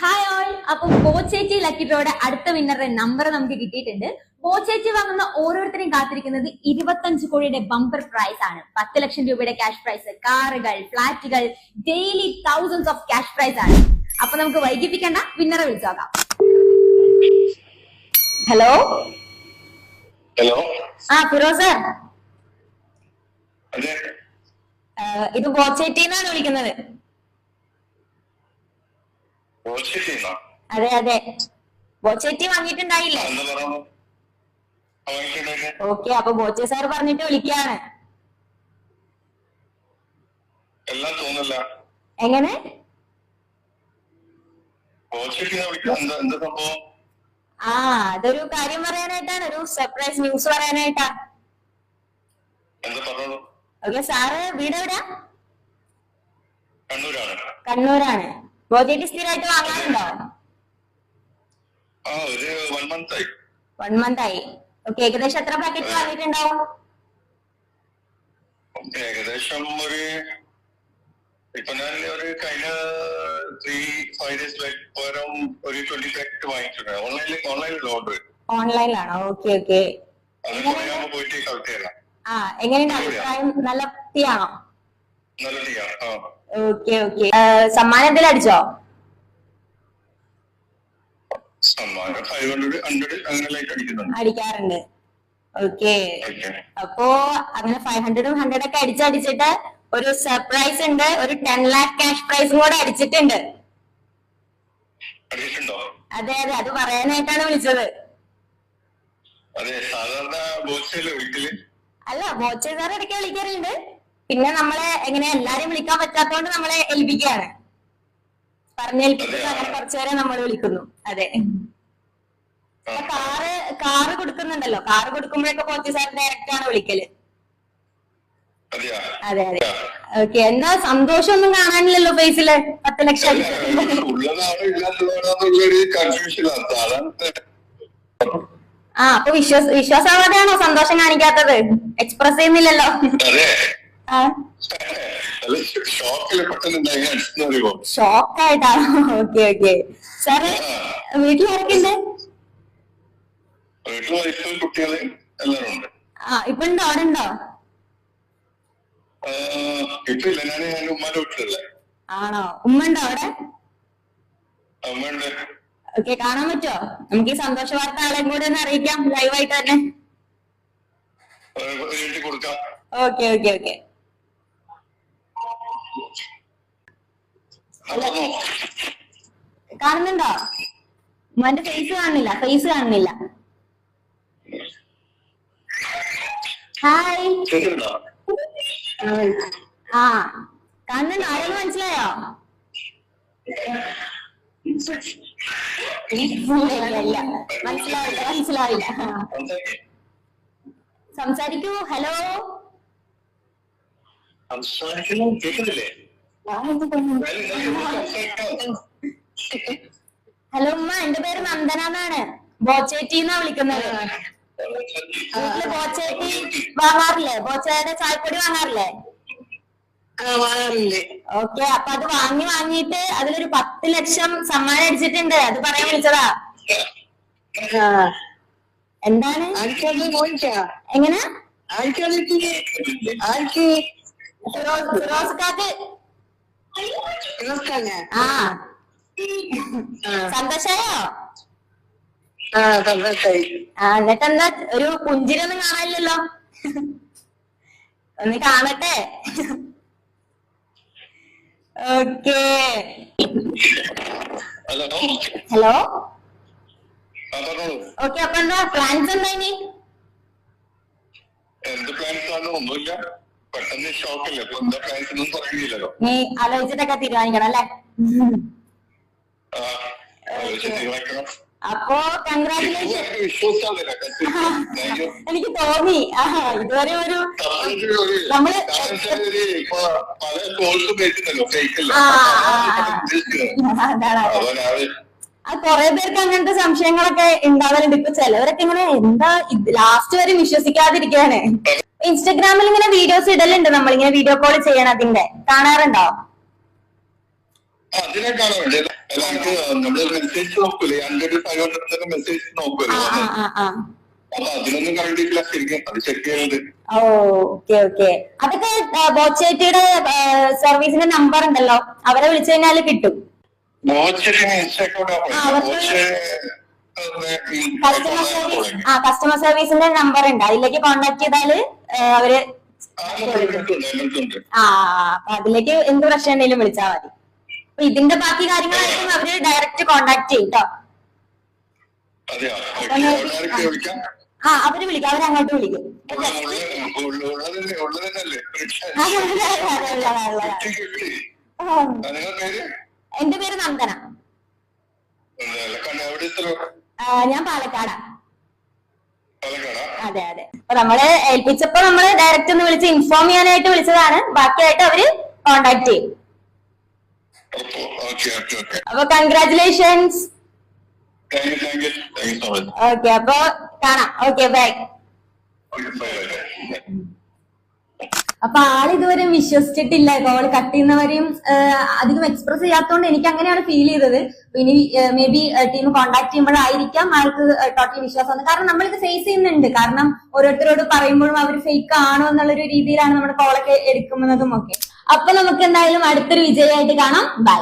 Hi all അപ്പൊ ബോച്ചേച്ചി lucky ഡ്രോയുടെ അടുത്ത വിന്നറുടെ number നമുക്ക് കിട്ടിയിട്ടുണ്ട്. ബോച്ചേച്ചി വാങ്ങുന്ന ഓരോരുത്തരെയും കാത്തിരിക്കുന്നത് ഇരുപത്തഞ്ച് കോടിയുടെ ബമ്പർ പ്രൈസ് ആണ്. പത്ത് ലക്ഷം രൂപയുടെ ക്യാഷ് പ്രൈസ് കാറുകൾ ഫ്ലാറ്റുകൾ daily thousands of cash prize ആണ്. അപ്പൊ നമുക്ക് വൈകിപ്പിക്കേണ്ട വിന്നറെ വിളിച്ചോക്കാം ഹലോ ഹലോ ആ ഫിറോസ് ഇത് ബോച്ചേറ്റിന്നാണ് വിളിക്കുന്നത്. അതെ അതെ. ബോച്ചേറ്റി വാങ്ങിയിട്ടുണ്ടായില്ലേ ഓക്കെ അപ്പൊ ബോച്ചെ സാർ പറഞ്ഞിട്ട് വിളിക്കാണ്. എങ്ങനെ? ആ അതൊരു കാര്യം പറയാനായിട്ടാണ്. ഒരു സർപ്രൈസ് ന്യൂസ് പറയാനായിട്ടാ. ഓക്കെ സാറ് വീട് എവിടെയാ കണ്ണൂരാണ്. ബോജറ്റ് സ്ഥിരമായിട്ട് വാങ്ങാറുണ്ടോ? വൺ മന്ത് ആയി. ഓക്കെ ഏകദേശം എത്ര പാക്കറ്റ് വാങ്ങിയിട്ടുണ്ടാവും? ഏകദേശം ഒരു ഇപ്പൊ ഞാൻ ഒരു കഴിഞ്ഞ ത്രീ ഫൈവ് ഡേയ്സ് ബാക്ക് പകരം ഒരു ട്വന്റി പാക്കറ്റ് വാങ്ങിച്ചിട്ടുണ്ട് ഓൺലൈനിൽ ഓൺലൈനിൽ ഓർഡർ ഓൺലൈനിലാണോ ഓക്കെ ഓക്കെ പോയിട്ട് കളക്ട് ആ എങ്ങനെയുണ്ട് അഭിപ്രായം? നല്ല വൃത്തിയാണോ ഓക്കെ ഓക്കെ. സമ്മാനം എന്തെങ്കിലും അടിച്ചോ? അടിക്കാറുണ്ട്. ഓക്കെ. അപ്പോ അങ്ങനെ ഫൈവ് ഹൺഡ്രഡും ഹൺഡ്രഡ് ഒക്കെ അടിച്ചടിച്ചിട്ട് ഒരു സർപ്രൈസ് ഉണ്ട്. ഒരു ടെൻ ലാക്ക് ക്യാഷ് പ്രൈസും കൂടെ അടിച്ചിട്ടുണ്ട്. അതെ അതെ. അത് പറയാനായിട്ടാണ് വിളിച്ചത്. അല്ല ബോച്ചെ സാർ ഇടയ്ക്ക് വിളിക്കാറുണ്ട്. പിന്നെ നമ്മളെ എങ്ങനെ എല്ലാരും വിളിക്കാൻ പറ്റാത്തോണ്ട് നമ്മളെ ഏൽപ്പിക്കുകയാണ്. പറഞ്ഞേൽപ്പിക്കുന്നു. അങ്ങനെ കുറച്ചുപേരെ നമ്മൾ വിളിക്കുന്നു. അതെ. കാറ് കാറ് കൊടുക്കുന്നുണ്ടല്ലോ. കാറ് കൊടുക്കുമ്പോഴൊക്കെ പോത്തി സാർ ഡയറക്റ്റ് ആണ് വിളിക്കൽ. അതെ അതെ. ഓക്കെ. എന്താ സന്തോഷമൊന്നും കാണാനില്ലല്ലോ ഫേസിൽ പത്ത് ലക്ഷം ആ അപ്പൊ വിശ്വാസ വിശ്വാസാവാതെയാണോ സന്തോഷം കാണിക്കാത്തത്? എക്സ്പ്രസ് ചെയ്യുന്നില്ലല്ലോ. അതെ ആ. അല്ല ഷോക്കിൽ പെട്ടെന്ന് ഞാൻ അടിച്ചെന്ന് പറയുമ്പോ ഷോക്ക് ആയിട്ടാണോ ഓക്കെ ഓക്കെ. സാറ് വീട്ടിൽ ആരൊക്കെയുണ്ട്? ആ ഇപ്പൊ ഉണ്ടോ അവിടെ ഉണ്ടോ ആണോ? ഉമ്മ ഉണ്ടോ അവിടെ ഓക്കെ കാണാൻ പറ്റുമോ നമുക്ക് ഈ സന്തോഷ വാർത്ത ആളെയും കൂടെ ഒന്ന് അറിയിക്കാം. ലൈവായിട്ട് തന്നെ. Okay okay okay. കാണുന്നുണ്ടോ? ഉമ്മന്റെ ഫേസ് കാണുന്നില്ല ഫേസ് കാണുന്നില്ല. ഹായ് ആ കാണുന്നുണ്ടോ? ആരെന്ന് മനസ്സിലായോ? മനസ്സിലാവില്ല മനസ്സിലാവില്ല. സംസാരിക്കൂ ഹലോ. സംസാരിക്കുന്നു കേൾക്കുന്നില്ലേ ഹലോ ഉമ്മ എന്റെ പേര് നന്ദന എന്നാണ്. ബോച്ചേറ്റി എന്നാ വിളിക്കുന്നത്? വീട്ടിൽ ബോച്ചേറ്റി വാങ്ങാറില്ലേ? ബോച്ചയുടെ ചായപ്പൊടി വാങ്ങാറില്ലേ? ഓക്കെ അപ്പൊ അത് വാങ്ങി വാങ്ങിയിട്ട് അതിലൊരു പത്ത് ലക്ഷം സമ്മാനം അടിച്ചിട്ടുണ്ട്. അത് പറയാൻ വിളിച്ചതാ. എന്താണ്? എങ്ങനെ? ഫിറോസ് കാക്ക് ആ. സന്തോഷായോ? ആ എന്നിട്ട് എന്താ ഒരു പുഞ്ചിരൊന്നും കാണാനില്ലല്ലോ. ഒന്ന് കാണട്ടെ. ഓക്കേ. ഹലോ. ഓക്കെ അപ്പൊ എന്താ? പ്ലാൻസ് എന്താ ഇനി? എന്ത് പ്ലാൻസ് ആണ് ഒന്നുമില്ല. പെട്ടെന്ന് ഷോക്കല്ലേ? അപ്പൊ എന്താ പ്ലാൻസ് ഒന്നും പറയുന്നില്ലല്ലോ. നീ ആലോചിച്ചിട്ടൊക്കെ തീരുമാനിക്കണം അല്ലെ? അപ്പോ കൺഗ്രാറ്റുലേഷൻ എനിക്ക് തോന്നി. ഇതുവരെ ഒരു നമ്മൾ കുറെ പേർക്ക് അങ്ങനത്തെ സംശയങ്ങളൊക്കെ ഉണ്ടാവലുണ്ട്. ഇപ്പൊ ചിലവരൊക്കെ ഇങ്ങനെ എന്താ ലാസ്റ്റ് വരെ വിശ്വസിക്കാതിരിക്കാണ്. ഇൻസ്റ്റഗ്രാമിൽ ഇങ്ങനെ വീഡിയോസ് ഇടലുണ്ട് നമ്മൾ. ഇങ്ങനെ വീഡിയോ കോൾ ചെയ്യണം അതിന്റെ കാണാറുണ്ടോ? അതിനെ കാണാൻ വേണ്ടി അല്ല എനിക്ക് നമ്മൾ മെസ്സേജ് നോക്കൂലേ ഹൺഡ്രഡ് ഫൈവ് ഹൺഡ്രഡ് മെസ്സേജ് ആ ആ ആ ആ. അപ്പൊ അതിനൊന്നും കണ്ടിട്ടില്ല ശരിക്കും. അത് ചെക്ക് ചെയ്യുന്നത് ഓ ഓക്കെ ഓക്കെ അതൊക്കെ ബോച്ചേറ്റിയുടെ സർവീസിന്റെ നമ്പർ ഉണ്ടല്ലോ. അവരെ വിളിച്ചു കഴിഞ്ഞാൽ കിട്ടും. ആ, വാച്ച് കസ്റ്റമർ സർവീസ് ആ കസ്റ്റമർ സർവീസിന്റെ നമ്പർ ഉണ്ട്. അതിലേക്ക് കോണ്ടാക്ട് ചെയ്താൽ അവർ ആ അപ്പൊ അതിലേക്ക് എന്ത് പ്രശ്നം ഉണ്ടെങ്കിലും വിളിച്ചാൽ മതി. അപ്പൊ ഇതിന്റെ ബാക്കി കാര്യങ്ങളായിരിക്കും അവർ ഡയറക്റ്റ് കോണ്ടാക്ട് ചെയ്യും കേട്ടോ ആ അവർ വിളിക്കും. അവരങ്ങോട്ട് വിളിക്കും. എന്റെ പേര് നന്ദന. ഞാൻ പാലക്കാടാ. അതെ അതെ. അപ്പൊ നമ്മൾ ഏൽപ്പിച്ചപ്പോ നമ്മൾ ഡയറക്റ്റ് ഒന്ന് വിളിച്ച് ഇൻഫോം ചെയ്യാനായിട്ട് വിളിച്ചതാണ്. ബാക്കിയായിട്ട് അവർ കോണ്ടാക്ട് ചെയ്യും. അപ്പോ കൺഗ്രാറ്റുലേഷൻസ് ഓക്കെ അപ്പൊ കാണാം. ഓക്കെ ബൈ ഓക്കെ ആൾ ഇതുവരെ അപ്പൊ വിശ്വസിച്ചിട്ടില്ല കോൾ കട്ട് ചെയ്യുന്നവരെയും അധികം എക്സ്പ്രസ് ചെയ്യാത്തതുകൊണ്ട് എനിക്ക് അങ്ങനെയാണ് ഫീൽ ചെയ്തത്. ഇനി മേ ബി ടീം കോണ്ടാക്ട് ചെയ്യുമ്പോഴായിരിക്കാം ആൾക്ക് ടോട്ടലി വിശ്വാസം. കാരണം ഇത് ഫേസ് ചെയ്യുന്നുണ്ട്. കാരണം ഓരോരുത്തരോട് പറയുമ്പോഴും അവർ ഫേക്ക് ആണോ എന്നുള്ളൊരു രീതിയിലാണ് നമ്മുടെ കോളൊക്കെ എടുക്കുന്നതും ഒക്കെ. അപ്പൊ നമുക്ക് എന്തായാലും അടുത്തൊരു വിജയമായിട്ട് കാണാം. ബൈ